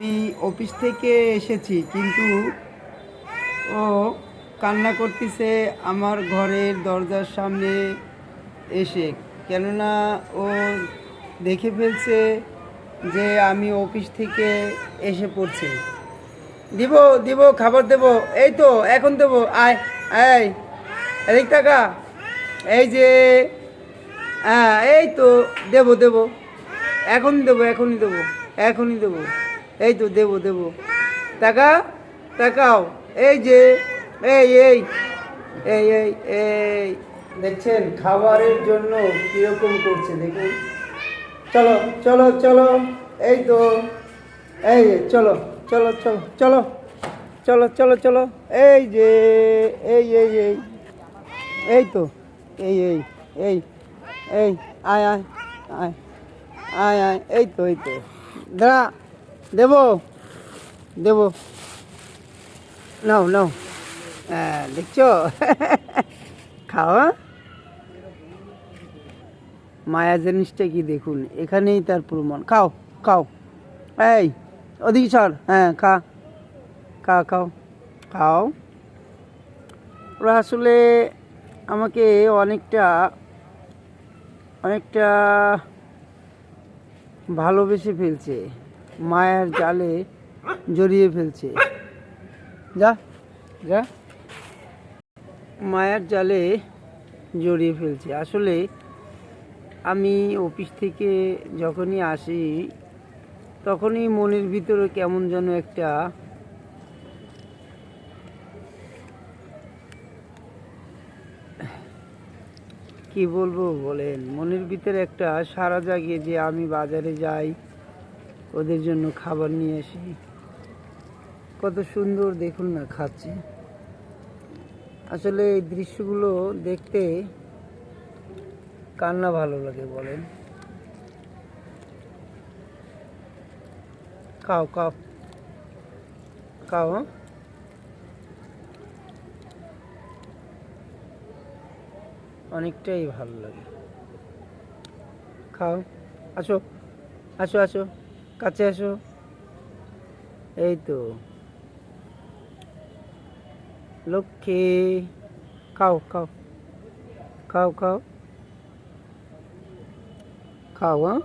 আমি অফিস থেকে এসেছি, কিন্তু ও কান্না করতেছে আমার ঘরের দরজার সামনে এসে। কেননা ও দেখে ফেলছে যে আমি অফিস থেকে এসে পড়ছি। দিব দিব, খাবার দেব। এই তো, এখন দেব। আয় আয় এদিক টাকা এই যে হ্যাঁ এই তো, দেব দেব। এখন দেবো, এখনই দেবো এখনই দেবো। এই তো দেবো দেবো। টাকা টাকাও এই যে, এই এই এই এই এই। দেখছেন, খাবারের জন্য কীরকম করছে, দেখুন। চলো চলো চলো। এই তো, এই চলো চলো চলো চলো চলো চলো চলো। এই যে, এই এই এই এই তো, এই এই এই এই, আয় আয় আয় আয় আয়, এই তো এই তো। দাঁড়া। দেব। দেব। নাও নাও। হ্যাঁ দেখছ? খাওয়া মায়া জিনিসটা কি দেখুন? এখানেই তার প্রমাণ। খাও খাও। এই, ওদিকে সর হ্যাঁ খা। খা, খাও। খাও। ওরা আসলে আমাকে অনেকটা অনেকটা ভালোবেসে ফেলছে। মায়ের জালে জড়িয়ে ফেলছে। যা যা। মায়ের জালে জড়িয়ে ফেলছে। আসলে আমি অফিস থেকে যখনই আসি, তখনই মনের ভিতরে কেমন যেন একটা কি বলব বলেন? মনের ভিতরে একটা সারা জাগে যে আমি বাজারে যাই ওদের জন্য খাবার নিয়ে আসি। কত সুন্দর দেখুন না খাচ্ছে। আসলে এই দৃশ্যগুলো দেখতে কান্না ভালো লাগে বলেন। খাও খাও খাও হ্যাঁ? অনেকটাই ভালো লাগে। খাও। আসো আসো আসো। কাছে আসো। এই তো লক্ষ্মী খাও খাও। খাও খাও। খাও হ্যাঁ?